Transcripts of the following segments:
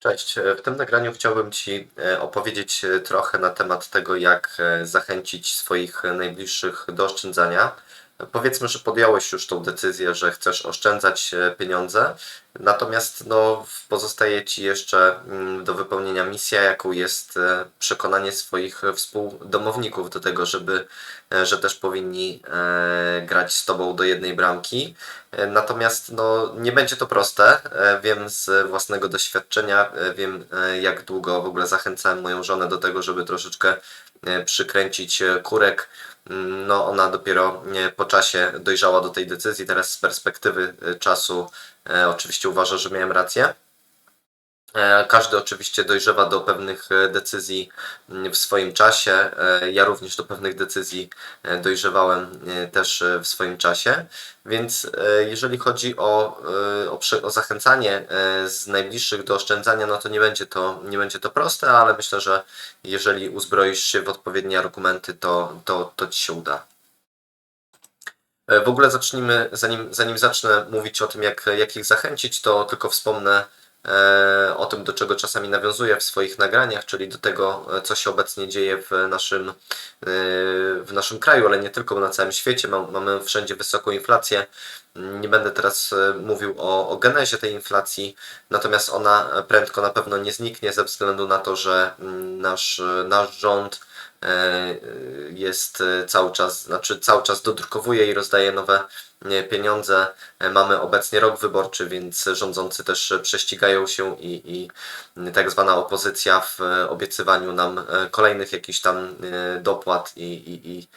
Cześć, w tym nagraniu chciałbym Ci e, opowiedzieć e, trochę na temat tego, jak e, zachęcić swoich najbliższych do oszczędzania. Powiedzmy, że podjąłeś już tą decyzję, że chcesz oszczędzać pieniądze, natomiast no, pozostaje Ci jeszcze mm, do wypełnienia misja, jaką jest przekonanie swoich współdomowników do tego, żeby, że też powinni grać z Tobą do jednej bramki. Natomiast no, nie będzie to proste. Wiem z własnego doświadczenia, wiem jak długo w ogóle zachęcałem moją żonę do tego, żeby troszeczkę przykręcić kurek. No, ona dopiero po czasie dojrzała do tej decyzji. Teraz z perspektywy czasu oczywiście uważa, że miałem rację. E, każdy oczywiście dojrzewa do pewnych e, decyzji mm, w swoim czasie. E, ja również do pewnych decyzji dojrzewałem też w swoim czasie. Więc jeżeli chodzi o, o, o, zachęcanie z najbliższych do oszczędzania, no to nie będzie to, nie będzie to proste, ale myślę, że jeżeli uzbroisz się w odpowiednie argumenty, to, to, to ci się uda. W ogóle zacznijmy, zanim, zanim zacznę mówić o tym, jak, jak ich zachęcić, to tylko wspomnę, o tym, do czego czasami nawiązuję w swoich nagraniach, czyli do tego, e, co się obecnie dzieje w naszym, e, w naszym kraju, ale nie tylko, na całym świecie mamy wszędzie wysoką inflację. Nie będę teraz mówił o, o genezie tej inflacji, natomiast ona prędko na pewno nie zniknie ze względu na to, że mm, nasz, nasz rząd jest cały czas, znaczy cały czas dodrukowuje i rozdaje nowe pieniądze. E, mamy obecnie rok wyborczy, więc rządzący też prześcigają się i, i tak zwana opozycja w obiecywaniu nam e, kolejnych jakichś tam e, dopłat i, i,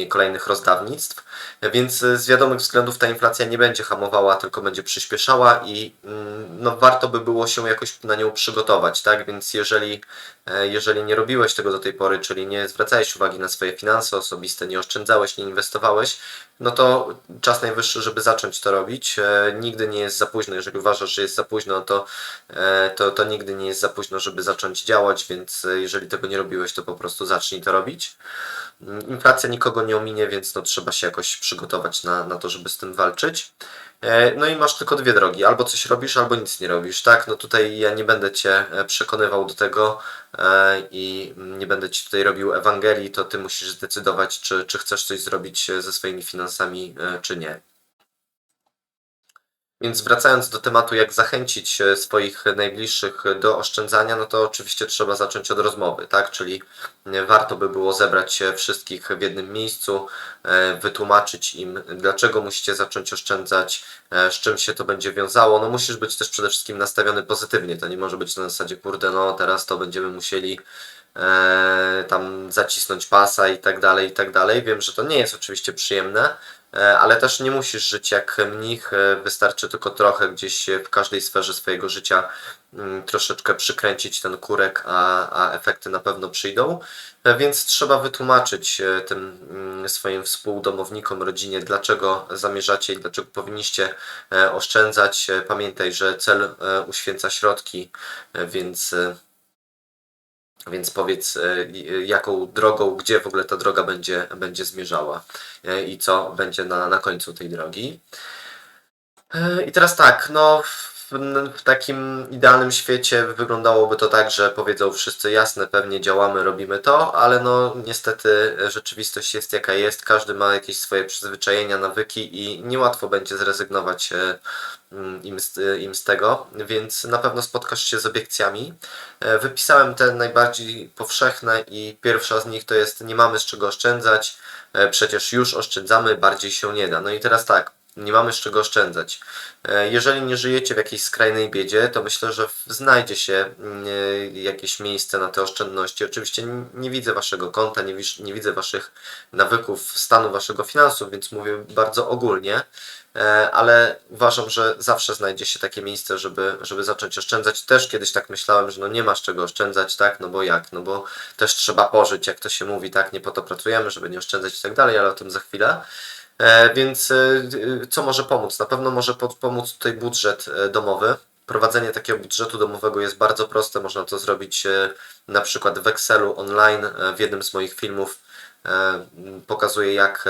i kolejnych rozdawnictw. Więc z wiadomych względów ta inflacja nie będzie hamowała, tylko będzie przyspieszała i mm, no, warto by było się jakoś na nią przygotować, tak? Więc jeżeli, jeżeli nie robiłeś tego do tej pory, czyli nie zwracałeś uwagi na swoje finanse osobiste, nie oszczędzałeś, nie inwestowałeś, no to czas najwyższy, żeby zacząć to robić. E, nigdy nie jest za późno. Jeżeli uważasz, że jest za późno, to, e, to, to nigdy nie jest za późno, żeby zacząć działać, więc e, jeżeli tego nie robiłeś, to po prostu zacznij to robić. Mm, inflacja nikogo nie ominie, więc no, trzeba się jakoś przygotować na, na to, żeby z tym walczyć. E, no i masz tylko dwie drogi, albo coś robisz, albo nic nie robisz, tak? No tutaj ja nie będę Cię e, przekonywał do tego e, i nie będę Ci tutaj robił Ewangelii, to Ty musisz zdecydować, czy, czy chcesz coś zrobić ze swoimi finansami, czy nie. Więc wracając do tematu, jak zachęcić e, swoich najbliższych do oszczędzania, no to oczywiście trzeba zacząć od rozmowy, tak? Czyli e, warto by było zebrać wszystkich w jednym miejscu, e, wytłumaczyć im, dlaczego musicie zacząć oszczędzać, z czym się to będzie wiązało. No musisz być też przede wszystkim nastawiony pozytywnie. To nie może być na zasadzie, kurde, no teraz to będziemy musieli tam zacisnąć pasa i tak dalej, i tak dalej. Wiem, że to nie jest oczywiście przyjemne, ale też nie musisz żyć jak mnich, e, wystarczy tylko trochę gdzieś w każdej sferze swojego życia mm, troszeczkę przykręcić ten kurek, a, a efekty na pewno przyjdą. E, więc trzeba wytłumaczyć tym mm, swoim współdomownikom, rodzinie, dlaczego zamierzacie i dlaczego powinniście oszczędzać. Pamiętaj, że cel uświęca środki, więc więc powiedz, e, jaką drogą, gdzie w ogóle ta droga będzie, będzie zmierzała e, i co będzie na, na końcu tej drogi. E, I teraz tak, no w, takim idealnym świecie wyglądałoby to tak, że powiedzą wszyscy jasne, pewnie działamy, robimy to, ale no niestety rzeczywistość jest jaka jest, każdy ma jakieś swoje przyzwyczajenia, nawyki i niełatwo będzie zrezygnować e, mm, im z, im z tego, więc na pewno spotkasz się z obiekcjami. E, wypisałem te najbardziej powszechne i pierwsza z nich to jest nie mamy z czego oszczędzać, e, przecież już oszczędzamy, bardziej się nie da. No i teraz tak, nie mamy z czego oszczędzać. E, jeżeli nie żyjecie w jakiejś skrajnej biedzie, to myślę, że znajdzie się mm, e, jakieś miejsce na te oszczędności. Oczywiście nie widzę waszego konta, nie, widzę waszych nawyków, stanu waszego finansów, więc mówię bardzo ogólnie, e, ale uważam, że zawsze znajdzie się takie miejsce, żeby, żeby zacząć oszczędzać. Też kiedyś tak myślałem, że no nie masz czego oszczędzać, tak, no bo jak, no bo też trzeba pożyć, jak to się mówi, tak, nie po to pracujemy, żeby nie oszczędzać i tak dalej, ale o tym za chwilę. E, więc e, co może pomóc? Na pewno może pomóc tutaj budżet e, domowy. Prowadzenie takiego budżetu domowego jest bardzo proste. Można to zrobić na przykład w Excelu online. W jednym z moich filmów pokazuję, jak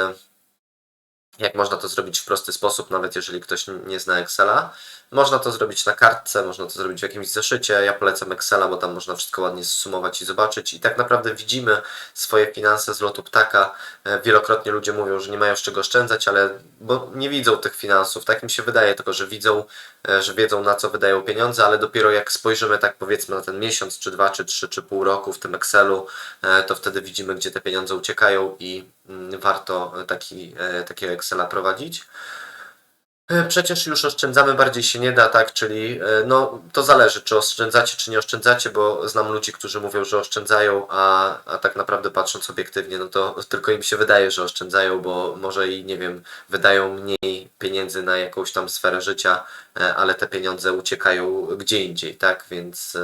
jak można to zrobić w prosty sposób, nawet jeżeli ktoś nie zna Excela. Można to zrobić na kartce, można to zrobić w jakimś zeszycie. Ja polecam Excela, bo tam można wszystko ładnie zsumować i zobaczyć. I tak naprawdę widzimy swoje finanse z lotu ptaka. E, Wielokrotnie ludzie mówią, że nie mają z czego oszczędzać, ale bo nie widzą tych finansów. Tak im się wydaje, tylko że widzą, e, że wiedzą na co wydają pieniądze, ale dopiero jak spojrzymy tak powiedzmy na ten miesiąc, czy dwa, czy trzy, czy pół roku w tym Excelu, e, to wtedy widzimy, gdzie te pieniądze uciekają i mm, warto taki, takiego Excela prowadzić. E, Przecież już oszczędzamy, bardziej się nie da, tak? Czyli e, no, to zależy, czy oszczędzacie, czy nie oszczędzacie, bo znam ludzi, którzy mówią, że oszczędzają, a, a tak naprawdę patrząc obiektywnie, no to tylko im się wydaje, że oszczędzają, bo może i nie wiem, wydają mniej pieniędzy na jakąś tam sferę życia, e, ale te pieniądze uciekają gdzie indziej, tak? Więc,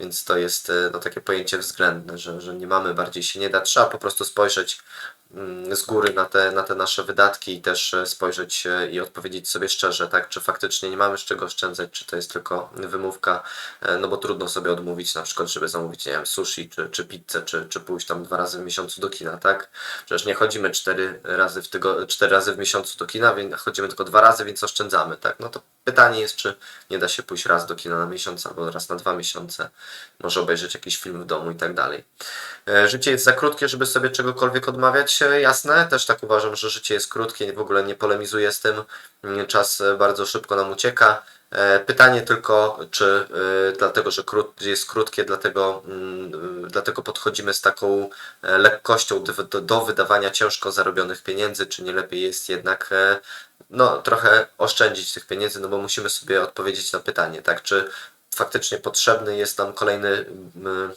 więc to jest no, takie pojęcie względne, że, że nie mamy, bardziej się nie da. Trzeba po prostu spojrzeć z góry na te, na te nasze wydatki i też e, spojrzeć e, i odpowiedzieć sobie szczerze, tak, czy faktycznie nie mamy z czego oszczędzać, czy to jest tylko wymówka, e, no bo trudno sobie odmówić na przykład, żeby zamówić, nie wiem, sushi, czy, czy pizzę, czy, czy pójść tam dwa razy w miesiącu do kina, tak? Przecież nie chodzimy cztery razy w tygo, cztery razy w miesiącu do kina, więc chodzimy tylko dwa razy, więc oszczędzamy, tak? No to pytanie jest, czy nie da się pójść raz do kina na miesiąc, albo raz na dwa miesiące, może obejrzeć jakiś film w domu i tak dalej. Życie jest za krótkie, żeby sobie czegokolwiek odmawiać, jasne. Też tak uważam, że życie jest krótkie, w ogóle nie polemizuję z tym. Mm, Czas e, bardzo szybko nam ucieka. E, Pytanie tylko, czy e, dlatego, że jest krótkie, dlatego, mm, dlatego podchodzimy z taką lekkością do, do, wydawania ciężko zarobionych pieniędzy, czy nie lepiej jest jednak no, trochę oszczędzić tych pieniędzy, no bo musimy sobie odpowiedzieć na pytanie, tak, czy faktycznie potrzebny jest nam kolejny mm,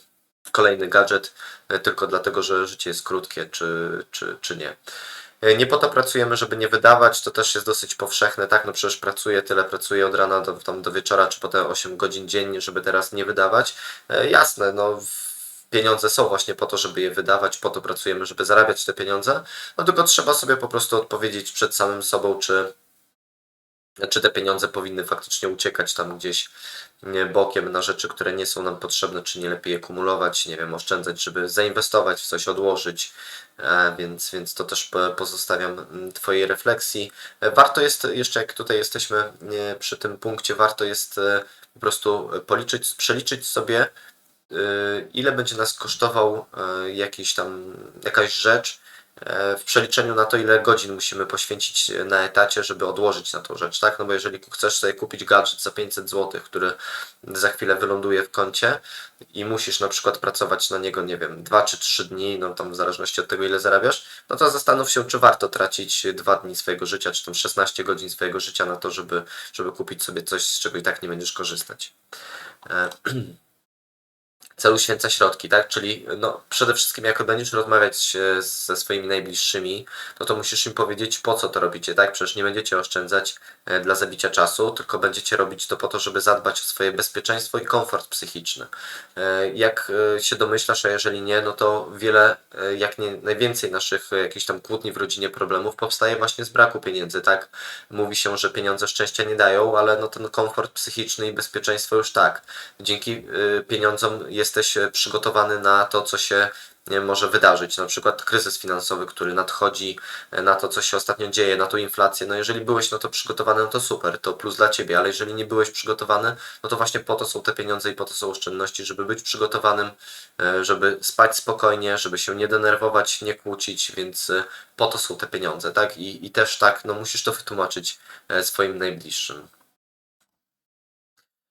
kolejny gadżet e, tylko dlatego, że życie jest krótkie, czy, czy, czy nie. E, Nie po to pracujemy, żeby nie wydawać, to też jest dosyć powszechne, tak, no przecież pracuję, tyle pracuję od rana do, tam do wieczora, czy potem 8 godzin dziennie, żeby teraz nie wydawać. E, Jasne, no pieniądze są właśnie po to, żeby je wydawać, po to pracujemy, żeby zarabiać te pieniądze, no tylko trzeba sobie po prostu odpowiedzieć przed samym sobą, czy, czy te pieniądze powinny faktycznie uciekać tam gdzieś bokiem na rzeczy, które nie są nam potrzebne, czy nie lepiej je kumulować, nie wiem, oszczędzać, żeby zainwestować w coś, odłożyć, e, więc, więc to też po- pozostawiam mm, Twojej refleksji. E, Warto jest, jeszcze jak tutaj jesteśmy e, przy tym punkcie, warto jest po prostu policzyć, przeliczyć sobie, ile będzie nas kosztował jakiś tam, jakaś rzecz, w przeliczeniu na to, ile godzin musimy poświęcić na etacie, żeby odłożyć na tą rzecz, tak? No bo jeżeli chcesz sobie kupić gadżet za 500 zł, który za chwilę wyląduje w koncie i musisz na przykład pracować na niego, nie wiem, 2 czy 3 dni, no tam w zależności od tego, ile zarabiasz, no to zastanów się, czy warto tracić 2 dni swojego życia, czy tam 16 godzin swojego życia na to, żeby, żeby kupić sobie coś, z czego i tak nie będziesz korzystać. E, cel uświęca środki, tak? Czyli no, przede wszystkim jak będziesz rozmawiać e, ze swoimi najbliższymi, no to musisz im powiedzieć po co to robicie, tak? Przecież nie będziecie oszczędzać e, dla zabicia czasu, tylko będziecie robić to po to, żeby zadbać o swoje bezpieczeństwo i komfort psychiczny. E, Jak się domyślasz, a jeżeli nie, no to wiele, jak nie najwięcej naszych jakichś tam kłótni w rodzinie, problemów powstaje właśnie z braku pieniędzy, tak? Mówi się, że pieniądze szczęścia nie dają, ale no ten komfort psychiczny i bezpieczeństwo już tak. Dzięki pieniądzom jesteś e, przygotowany na to, co się nie, może wydarzyć, na przykład kryzys finansowy, który nadchodzi, e, na to, co się ostatnio dzieje, na tą inflację. No jeżeli byłeś na to przygotowany, no to super, to plus dla ciebie, ale jeżeli nie byłeś przygotowany, no to właśnie po to są te pieniądze i po to są oszczędności, żeby być przygotowanym, e, żeby spać spokojnie, żeby się nie denerwować, nie kłócić, więc e, po to są te pieniądze, tak? I, i też tak, no musisz to wytłumaczyć e, swoim najbliższym.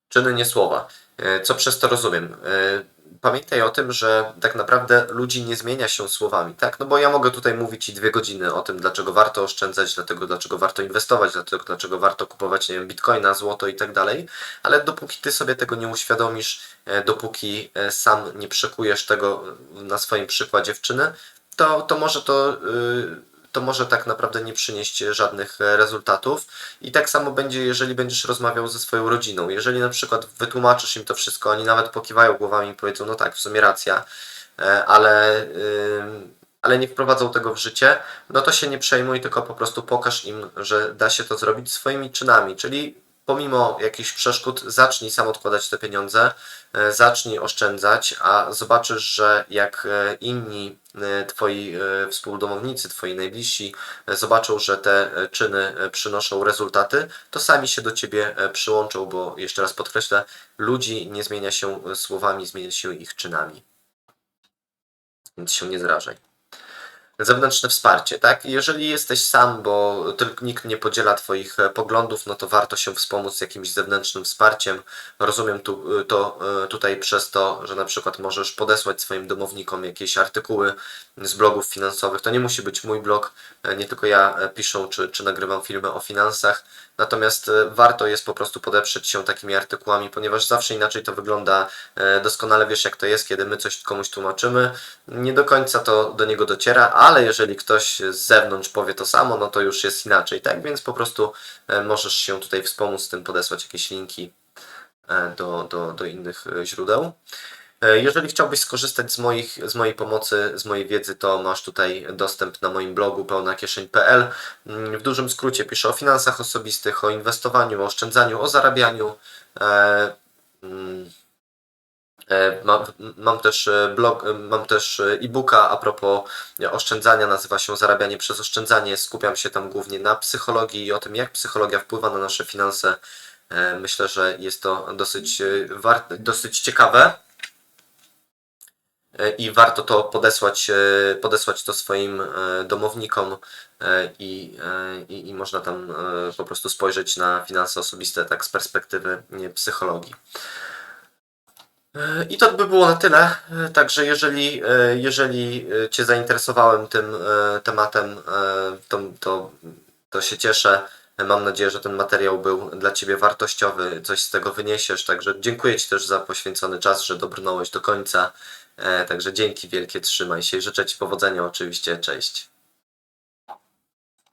Czyny, nie słowa. E, Co przez to rozumiem? E, Pamiętaj o tym, że tak naprawdę ludzi nie zmienia się słowami, tak? No bo ja mogę tutaj mówić Ci dwie godziny o tym, dlaczego warto oszczędzać, dlatego dlaczego warto inwestować, dlatego dlaczego warto kupować, nie wiem, bitcoina, złoto i tak dalej, ale dopóki Ty sobie tego nie uświadomisz, e, dopóki e, sam nie przekujesz tego na swoim przykładzie w czyny, to, to może to y, to może tak naprawdę nie przynieść żadnych e, rezultatów. I tak samo będzie, jeżeli będziesz rozmawiał ze swoją rodziną. Jeżeli na przykład wytłumaczysz im to wszystko, oni nawet pokiwają głowami i powiedzą, no tak, w sumie racja, e, ale, ale nie wprowadzą tego w życie, no to się nie przejmuj, tylko po prostu pokaż im, że da się to zrobić swoimi czynami. Czyli pomimo jakichś przeszkód, zacznij sam odkładać te pieniądze, e, zacznij oszczędzać, a zobaczysz, że jak e, inni e, twoi współdomownicy, twoi najbliżsi zobaczą, że te czyny przynoszą rezultaty, to sami się do ciebie przyłączą, bo jeszcze raz podkreślę, ludzi nie zmienia się słowami, zmienia się ich czynami. Więc się nie zrażaj zewnętrzne wsparcie, tak? Jeżeli jesteś sam, bo tylko nikt nie podziela Twoich e, poglądów, no to warto się wspomóc jakimś zewnętrznym wsparciem. Rozumiem tu, to e, tutaj przez to, że na przykład możesz podesłać swoim domownikom jakieś artykuły z blogów finansowych. To nie musi być mój blog, e, nie tylko ja e, piszę czy, czy nagrywam filmy o finansach. Natomiast e, warto jest po prostu podeprzeć się takimi artykułami, ponieważ zawsze inaczej to wygląda. E, Doskonale wiesz, jak to jest, kiedy my coś komuś tłumaczymy. Nie do końca to do niego dociera, ale jeżeli ktoś z zewnątrz powie to samo, no to już jest inaczej, tak? Więc po prostu e, możesz się tutaj wspomóc tym, podesłać jakieś linki e, do, do, do innych e, źródeł. Jeżeli chciałbyś skorzystać z, moich, z mojej pomocy, z mojej wiedzy, to masz tutaj dostęp na moim blogu pełnakieszeń.pl. Mm, W dużym skrócie piszę o finansach osobistych, o inwestowaniu, o oszczędzaniu, o zarabianiu. E, mm, Mam, mam też e, blog, e, mam też e, e-booka a propos oszczędzania, nazywa się Zarabianie przez oszczędzanie. Skupiam się tam głównie na psychologii i o tym, jak psychologia wpływa na nasze finanse. E, Myślę, że jest to dosyć, e, dosyć ciekawe E, i warto to podesłać, e, podesłać to swoim e, domownikom e, i, e, i, i można tam e, po prostu spojrzeć na finanse osobiste tak z perspektywy psychologii. I to by było na tyle. Także jeżeli, jeżeli Cię zainteresowałem tym e, tematem, e, to, to, to się cieszę. Mam nadzieję, że ten materiał był dla Ciebie wartościowy, coś z tego wyniesiesz. Także dziękuję Ci też za poświęcony czas, że dobrnąłeś do końca. E, Także dzięki wielkie, trzymaj się i życzę Ci powodzenia oczywiście. Cześć.